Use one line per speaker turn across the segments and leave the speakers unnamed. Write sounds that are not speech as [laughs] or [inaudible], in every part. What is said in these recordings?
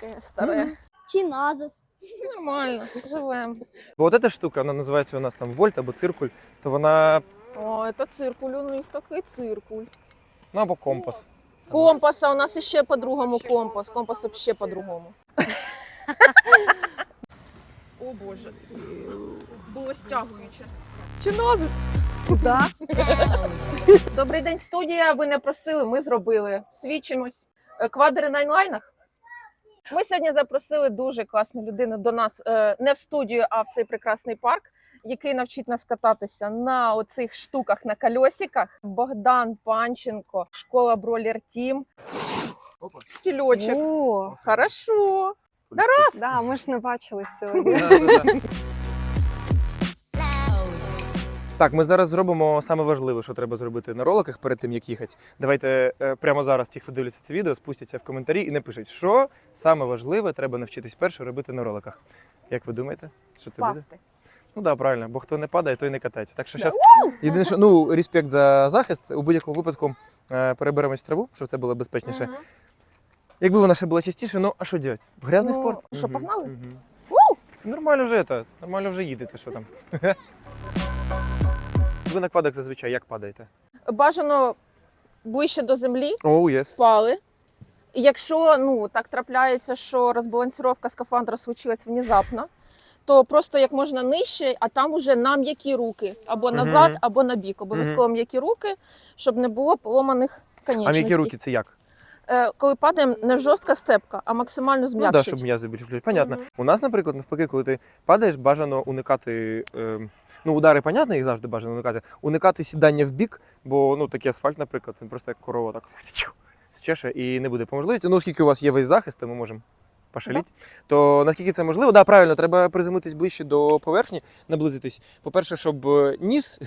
Таке старе.
Чиназис.
Нормально, живемо.
Бо от эта штука, вона називається у нас там вольт або циркуль, то вона
О, це циркуль, у них такий циркуль.
ну або компас.
Компас, а у нас ще по-другому компас. Компас ще по-другому. О Боже. Було стягуюче. Чинозис. Сюди. Добрий день, студія. Ви не просили, ми зробили. Свідчимось. Е, Квадри на інлайнах. Ми сьогодні запросили дуже класну людину до нас е, не в студію, а в цей прекрасний парк, який навчить нас кататися на оцих штуках на кольосиках. Богдан Панченко, школа Бролер Тім. Стільочок.
О,
Хорошо.
да, ми ж не бачили [laughs] сьогодні.
Так, ми зараз зробимо саме важливе, що треба зробити на роликах перед тим, як їхати. Давайте е, прямо зараз ті, хто дивляться це відео, спустяться в коментарі і напишуть, що саме важливе треба навчитись перше робити на роликах. Як ви думаєте, що це буде? Ну так, да, правильно, бо хто не падає, той не катається. Так що зараз єдине, що ну респект за захист. У будь-якому випадку е, переберемось в траву, щоб це було безпечніше. Якби вона ще була частіше, ну а що робити? Грязний
Ну,
спорт.
що, погнали?
Нормально вже це, нормально вже їдете, що там. [laughs] Ви на квадах зазвичай як падаєте?
Бажано ближче до землі
Оу, єс.
впали. І Якщо ну так трапляється, що розбалансировка скафандра случилась внезапно, то просто як можна нижче, а там уже на м'які руки або
Мгм.
назад, або на бік. Обов'язково м'які руки, щоб не було поломаних
А
конечностей.
м'які руки це як?
Е, Коли падаємо, не жорстка степка, а максимально
Ну, да,
зм'якшить.
щоб м'язи більш включити. Понятно.
Мгм.
У нас, наприклад, навпаки, коли ти падаєш, бажано уникати. Е, ну, удари, понятно, їх завжди бажано уникати. Уникати сідання в бік, бо ну, такий асфальт, наприклад, він просто як корова так зчеше і не буде по можливості. Ну, оскільки у вас є весь захист, то ми можемо пошаліти. То наскільки це можливо, да, правильно, треба приземлитись ближче до поверхні, наблизитись. По-перше, щоб е, ніс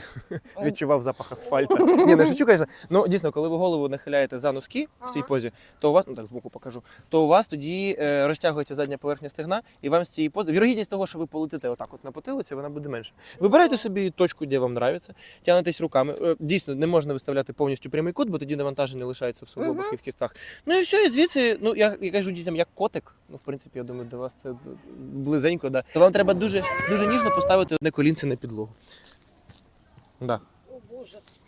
відчував запах асфальту. Ні, не шучу, звісно. Ну дійсно, коли ви голову нахиляєте за носки в цій позі, то у вас, ну так збоку покажу, то у вас тоді е, розтягується задня поверхня стегна, і вам з цієї пози. Вірогідність того, що ви полетите отак от на потилицю, вона буде менше. Вибирайте собі точку, де вам подобається, тягнетесь руками. Е, Дійсно, не можна виставляти повністю прямий кут, бо тоді навантаження лишається в суглобах і в кістах. Ну і все, і звідси, ну я, я кажу дітям, як котик. Ну, в принципі, я думаю, до вас це близенько, да. То вам треба дуже, дуже ніжно поставити одне колінце на підлогу. Да.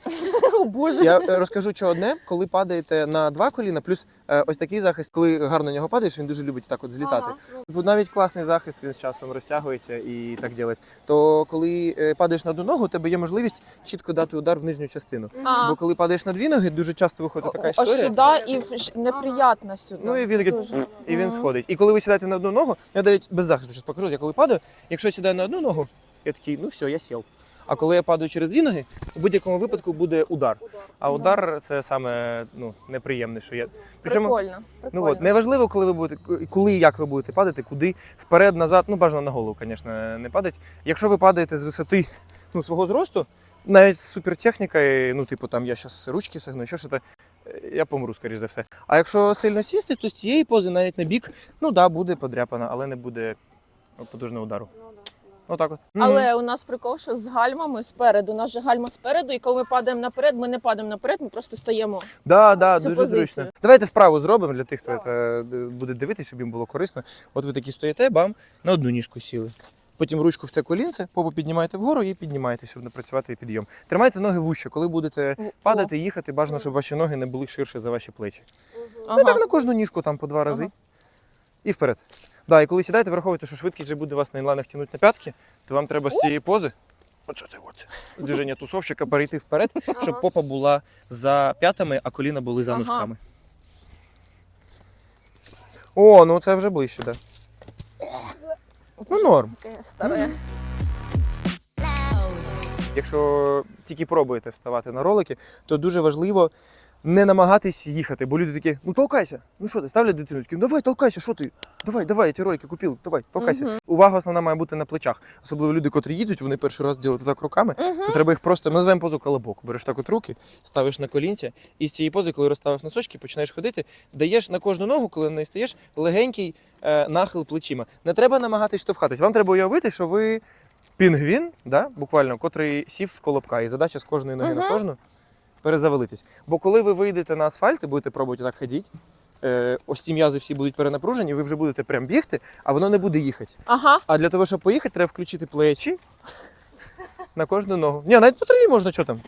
[laughs]
О, Боже.
Я е, розкажу, що одне, коли падаєте на два коліна, плюс е, ось такий захист, коли гарно на нього падаєш, він дуже любить так от злітати.
Ага, ну,
Бо навіть класний захист він з часом розтягується і так ділить. То коли е, падаєш на одну ногу, у тебе є можливість чітко дати удар в нижню частину.
а,
Бо коли падаєш на дві ноги, дуже часто виходить така
Ось
історія.
сюди і в- ж- неприятно сюди.
Ну і він такий,
Дуже.
і він сходить. І коли ви сідаєте на одну ногу, я навіть без захисту щось покажу, я коли падаю, якщо я сідаю на одну ногу, я такий, ну все, я сів. А коли я падаю через дві ноги, у будь-якому випадку буде удар. А удар це саме ну, неприємне, що є. Причому
Прикольно.
ну от неважливо, коли ви будете коли і як ви будете падати, куди вперед, назад. Ну бажано на голову, звісно, не падати. Якщо ви падаєте з висоти ну, свого зросту, навіть з супертехнікою, ну типу там я зараз ручки сагну, що ж то я помру, скоріш за все. А якщо сильно сісти, то з цієї пози навіть на бік, ну да, буде подряпана, але не буде подужного удару. Отак от.
Але у нас прикол, що з гальмами спереду. У нас же гальма спереду, і коли ми падаємо наперед, ми не падаємо наперед, ми просто стаємо.
Да, да,
цю
дуже
позицію.
зручно. Давайте вправо зробимо для тих, хто це буде дивитися, щоб їм було корисно. От ви такі стоїте, бам, на одну ніжку сіли. Потім ручку в це колінце, попу піднімаєте вгору і піднімаєте, щоб напрацювати підйом. Тримайте ноги вуще, коли будете падати, їхати, бажано, щоб ваші ноги не були ширше за ваші плечі.
Ага.
Ну так на кожну ніжку там по два рази.
Ага.
І вперед. Да, і коли сідаєте, враховуйте, що швидкість вже буде вас на інлайнах тягнути на п'ятки, то вам треба з цієї пози. Оце це от. Движення тусовщика перейти вперед, щоб попа була за п'ятами, а коліна були за носками. О, ну це вже ближче, так. Да. Ну, норм.
Таке старе.
Якщо тільки пробуєте вставати на ролики, то дуже важливо не намагатись їхати, бо люди такі, ну толкайся. Ну що ти, ставлять дитину, такі, ну давай, толкайся, що ти? Давай, давай, я ті ролики купив, давай, толкайся.
Мгм.
Увага основна має бути на плечах. Особливо люди, котрі їдуть, вони перший раз роблять так руками.
Мгм.
То треба їх просто ми називаємо позу колобок. Береш так от руки, ставиш на колінця, і з цієї пози, коли розставиш носочки, починаєш ходити, даєш на кожну ногу, коли на неї стаєш, легенький е, нахил плечима. Не треба намагатись штовхатись. Вам треба уявити, що ви пінгвін, да, буквально, котрий сів в колобка, і задача з кожної ноги на
Мгм.
кожну перезавалитись. Бо коли ви вийдете на асфальт і будете пробувати так ходити, е, ось ці м'язи всі будуть перенапружені, ви вже будете прям бігти, а воно не буде їхати.
Ага.
А для того, щоб поїхати, треба включити плечі на кожну ногу. Ні, навіть по траві можна, що там.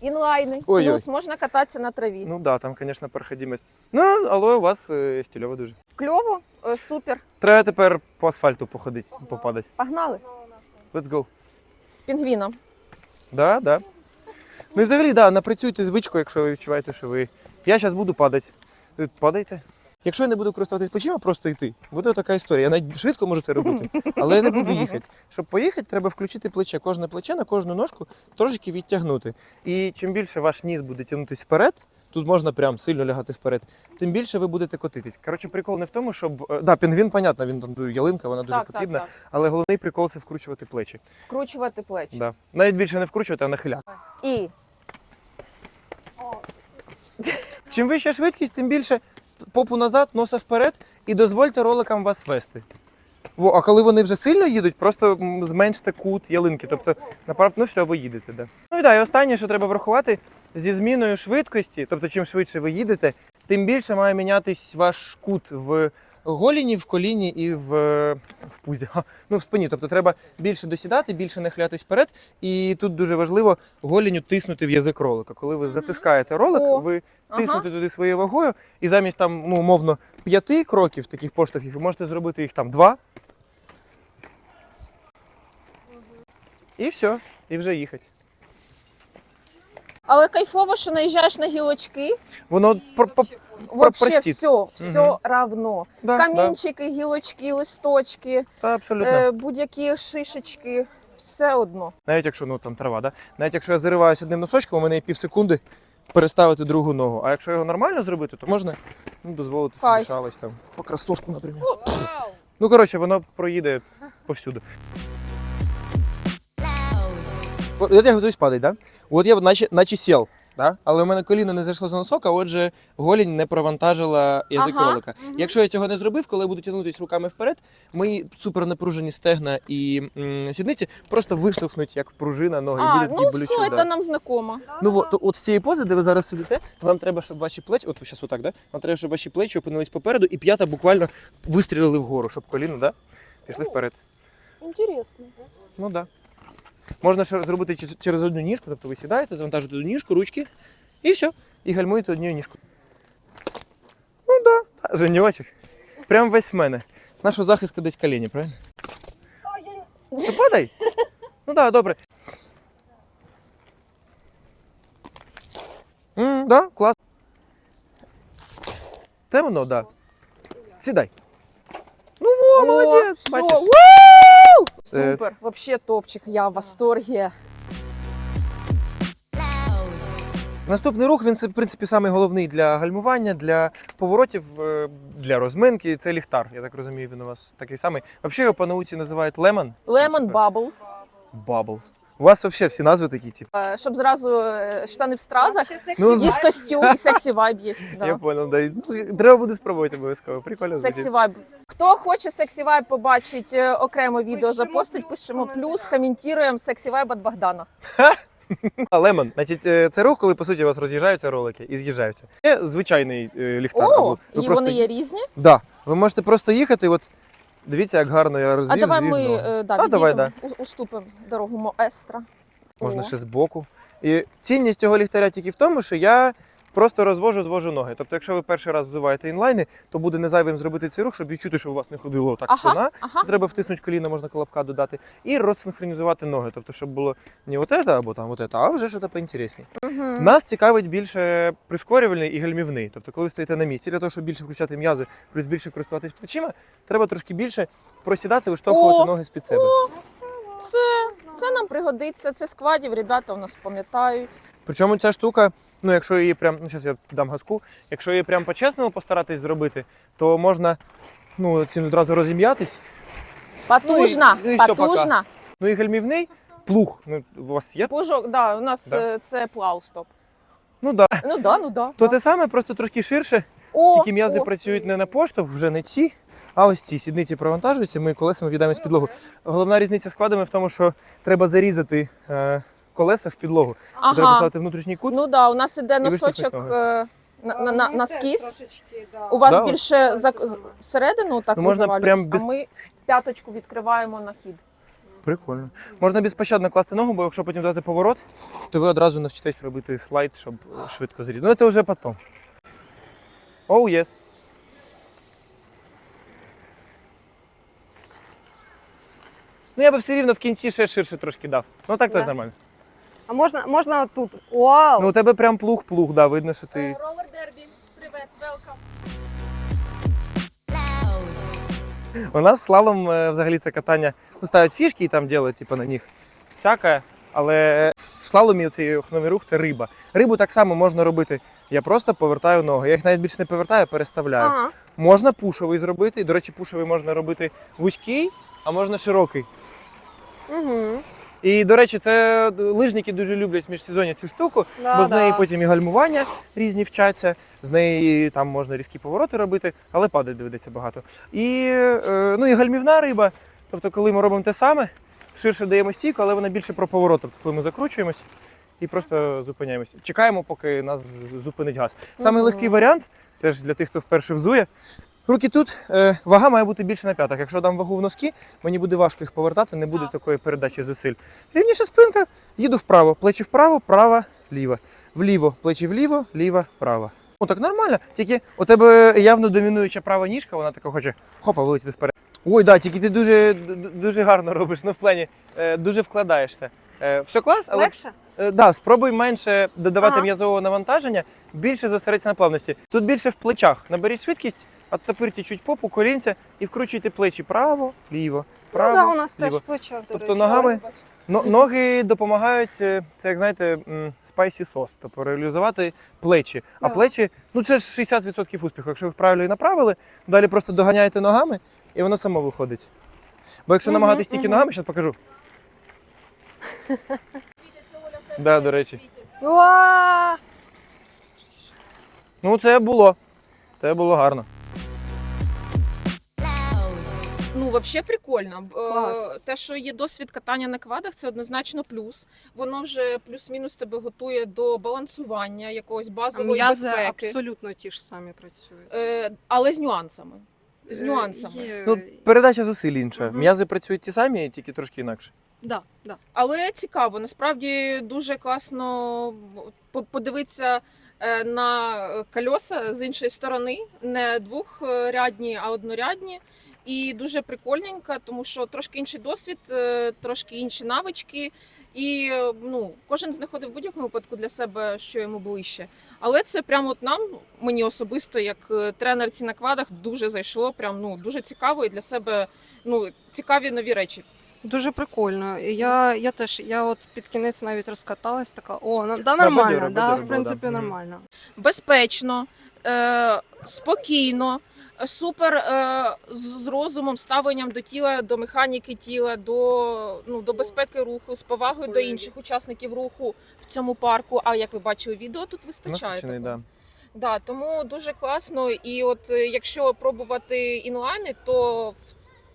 Інлайни.
Ой-ой.
Плюс можна кататися на траві.
Ну так, да, там, звісно, проходимость. Ну, але у вас е, стильово дуже.
Кльово, е, супер.
Треба тепер по асфальту походити, попадати.
Погнали.
Let's go.
Пінгвіном.
Да, да. Ну і взагалі, да, напрацюйте звичку, якщо ви відчуваєте, що ви. Я зараз буду падати. Падайте. Якщо я не буду користуватись плечима, просто йти. Буде така історія. Я навіть швидко можу це робити, але я не буду їхати. Щоб поїхати, треба включити плече. Кожне плече на кожну ножку трошки відтягнути. І чим більше ваш ніс буде тягнутися вперед, тут можна прям сильно лягати вперед, тим більше ви будете котитись. Коротше, прикол не в тому, щоб. е, Да, пінгвін, понятно, він там ялинка, вона дуже
так,
потрібна,
так, так.
але головний прикол це вкручувати плечі.
Вкручувати плечі.
Да. Навіть більше не вкручувати, а нахиляти.
І
Чим вища швидкість, тим більше попу назад, носа вперед і дозвольте роликам вас вести. Во, а коли вони вже сильно їдуть, просто м, зменште кут ялинки. Тобто, направ... ну все, ви їдете. Да. Ну і да, і останнє, що треба врахувати, зі зміною швидкості, тобто чим швидше ви їдете, тим більше має мінятись ваш кут в голіні, в коліні і в, в пузі. Ну, в спині. Тобто треба більше досідати, більше нахилятись вперед. І тут дуже важливо голінню тиснути в язик ролика. Коли ви затискаєте ролик,
О,
ви
ага.
туди своєю вагою, і замість там, ну, умовно, п'яти кроків таких поштовхів, ви можете зробити їх там два. І все, і вже їхати.
Але кайфово, що наїжджаєш на гілочки.
Воно про, по,
Вообще все, все
Мгм.
равно.
да,
Камінчики, гілочки, листочки,
Да, та, абсолютно.
е, будь-які шишечки. Все одно.
Навіть якщо ну там трава, да? навіть якщо я зариваюся одним носочком, у мене є пів секунди переставити другу ногу. А якщо його нормально зробити, то можна ну, дозволити собі
Кайф.
шалость там по кросовку, наприклад. Ну коротше, воно проїде повсюди. От я готуюсь падати, да? От я наче, наче сів, да? але в мене коліно не зайшло за носок, а отже, голінь не провантажила язик
Ага,
ролика. Якщо я цього не зробив, коли я буду тягнутися руками вперед, мої супернапружені стегна і м, сідниці просто виштовхнуть як пружина ноги і
А,
буде
ну все, це нам знакомо.
Ну от, от з цієї пози, де ви зараз сидите, вам треба, щоб ваші плечі, от зараз отак, да? Вам треба, щоб ваші плечі опинились попереду, і п'ята буквально вистрілили вгору, щоб коліна, да? Пішли вперед.
Інтересно.
Ну так. Да. Можна ще зробити через одну ніжку, тобто ви сідаєте, завантажуєте одну ніжку, ручки, і все. І гальмуєте однією ніжкою. Ну так, да. да. Прям весь в мене. Наша захистка десь коліні, правильно? Та падай. Ну так, да, добре. М, да, клас. Це воно, так. Да. Сідай. Во, молодець.
все.
бачиш.
Супер, вообще топчик, я в восторгі.
Наступний рух він в принципі самий головний для гальмування, для поворотів, е, для розминки. Це ліхтар. Я так розумію, він у вас такий самий. Взагалі його по науці називають лемон.
Лемон баблс.
Bubbles. У вас взагалі всі назви такі, типу.
Щоб зразу е, штани в стразах,
Ну,
дискостюм і сексі вайб є.
Я понял, да. Ну, треба буде спробувати обов'язково. Прикольно
Сексі вайб. Хто хоче сексі вайб побачить е, окремо відео запостить, пишемо плюс, коментуємо сексі вайб від Богдана.
А, лемон. Значить, е, це рух, коли по суті у вас роз'їжджаються ролики і з'їжджаються. Є звичайний е, ліхтар.
О,
або
і
просто-
вони є різні.
Да. Ви можете просто їхати. От дивіться, як гарно я розвів.
А давай
звів
ми е, да,
А, давай,
да. уступимо дорогу Моестра.
можна
О.
ще збоку. І цінність цього ліхтаря тільки в тому, що я просто розвожу, звожу ноги. Тобто, якщо ви перший раз взуваєте інлайни, то буде не зайвим зробити цей рух, щоб відчути, що у вас не ходило так
Ага,
спина.
ага.
Треба втиснути коліна, можна колобка додати, і розсинхронізувати ноги. Тобто, щоб було не от це або там от це, а вже щось поінтересніше.
Мгм.
Нас цікавить більше прискорювальний і гальмівний. Тобто, коли ви стоїте на місці, для того, щоб більше включати м'язи, плюс більше користуватись плечима, треба трошки більше просідати, виштовхувати
О,
ноги з-під себе.
Це, це нам пригодиться, це складів, ребята у нас пам'ятають.
Причому ця штука, ну якщо її прям, ну зараз я дам газку, якщо її прям по-чесному постаратись зробити, то можна ну, цим одразу розім'ятись.
Потужна,
ну і всьо,
потужна.
Ну і гальмівний плуг. Ну, у вас є?
Пужок, да, у нас
Да.
е, це плаустоп.
Ну да.
Ну да, ну да.
То
да.
те саме, просто трошки ширше.
О,
Тільки м'язи
о.
працюють не на поштовх, вже не ці, а ось ці сідниці провантажуються, ми колесами в'їдаємо з підлогу. Головна різниця з квадами в тому, що треба зарізати е, колеса в підлогу. Треба поставити внутрішній кут.
Ну да, у нас іде носочок е, на, на, на, на скіз.
да.
У вас
Да,
більше за, всередину так
Ну, можна
ви
прям без-
а ми п'яточку відкриваємо на хід.
Прикольно. Можна безпощадно класти ногу, бо якщо потім дати поворот, то ви одразу навчитесь робити слайд, щоб швидко зрізати. Ну, це вже потім. Оу, oh, єс. Ну, я би все рівно в кінці ще ширше трошки дав. Ну так теж
Да.
нормально.
А можна, можна отут. Вау!
Ну, у тебе прям плуг-плуг, да, видно, що ти.
Ролер дербі, привет, велкам.
У нас слалом е, взагалі це катання. Ну, ставлять фішки і там ділять, типу, на них всяке. Але в слаломі цей основний рух це риба. Рибу так само можна робити. Я просто повертаю ноги. Я їх навіть більше не повертаю, а переставляю.
Ага.
Можна пушовий зробити. До речі, пушовий можна робити вузький, а можна широкий.
Угу.
І, до речі, це лижники дуже люблять в міжсезоння цю штуку,
Да,
бо з неї
да.
потім і гальмування різні вчаться, з неї там можна різкі повороти робити, але падати доведеться багато. І, е, ну, і гальмівна риба. Тобто, коли ми робимо те саме, ширше даємо стійку, але вона більше про поворот. Тобто, коли ми закручуємось і просто зупиняємося. Чекаємо, поки нас зупинить газ. Саме легкий варіант, теж для тих, хто вперше взує. Руки тут, е, вага має бути більше на п'ятах. Якщо дам вагу в носки, мені буде важко їх повертати, не буде такої передачі зусиль. Рівніша спинка, їду вправо, плечі вправо, права, ліва. Вліво, плечі вліво, ліва, права. Ну так нормально. Тільки у тебе явно домінуюча права ніжка, вона така хоче хопа вилетіти вперед. Ой, да, тільки ти дуже, дуже гарно робиш, ну в плані е, дуже вкладаєшся. Е, все клас, але
Легше?
Да, спробуй менше додавати
Ага.
м'язового навантаження, більше зосередься на плавності. Тут більше в плечах. Наберіть швидкість, оттопирте чуть попу, колінця і вкручуйте плечі право, ліво, право.
ну да, у нас
ліво.
теж в плечах, до
Тобто
речі.
ногами Но, ноги допомагають, е, це як знаєте, спайсі сос, тобто реалізувати плечі. А
Да.
плечі, ну це ж 60% успіху. Якщо ви правильно і направили, далі просто доганяєте ногами, і воно само виходить. Бо якщо
Мгм,
намагатись тільки
мгм.
ногами, зараз покажу. [laughs] Да, до речі.
Уа!
Ну, це було. Це було гарно.
Ну, взагалі прикольно. Е,
Клас.
Те, що є досвід катання на квадах, це однозначно плюс. Воно вже плюс-мінус тебе готує до балансування якогось базової
М'язи
безпеки,
абсолютно ті ж самі працюють.
Е, але з нюансами. З
Е,
нюансами.
є-
Ну, передача зусиль інша.
Мгм.
М'язи працюють ті самі, тільки трошки інакше.
да, да.
Але цікаво, насправді дуже класно подивитися е, на кольоса з іншої сторони, не двохрядні, а однорядні. І дуже прикольненько, тому що трошки інший досвід, е, трошки інші навички. І е, ну, кожен знаходив в будь-якому випадку для себе, що йому ближче. Але це прямо от нам, мені особисто, як е, тренерці на квадах, дуже зайшло. Прям ну дуже цікаво і для себе ну цікаві нові речі.
Дуже прикольно. Я, я теж я от під кінець навіть розкаталась, така о, да, нормально, да, в принципі. Нормально.
безпечно, е, спокійно, супер е, з з розумом, ставленням до тіла, до механіки тіла, до, ну, до безпеки руху, з повагою до інших учасників руху в цьому парку. А як ви бачили відео, тут вистачає.
Насичений,
такого.
да.
Да, тому дуже класно. І от е, якщо пробувати інлайни, то в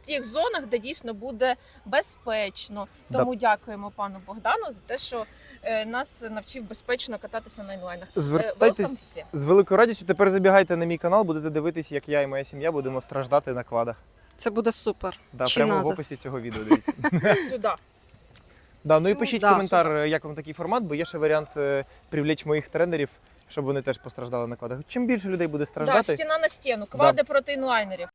тих зонах, де дійсно буде безпечно.
Да.
Тому дякуємо пану Богдану за те, що е, нас навчив безпечно кататися на інлайнах. Е,
Звертайтесь
welcome всі.
з великою радістю. Тепер забігайте на мій канал, будете дивитись, як я і моя сім'я будемо страждати на квадах.
Це буде супер.
Да,
Чи
прямо в
назас?
описі цього відео. Дивіться. [laughs]
Сюди.
Да, ну і пишіть
Да,
коментар, як вам такий формат, бо є ще варіант е, привлечь моїх тренерів, щоб вони теж постраждали на квадах. Чим більше людей буде
Да,
страждати,
стіна на стіну, квади проти інлайнерів.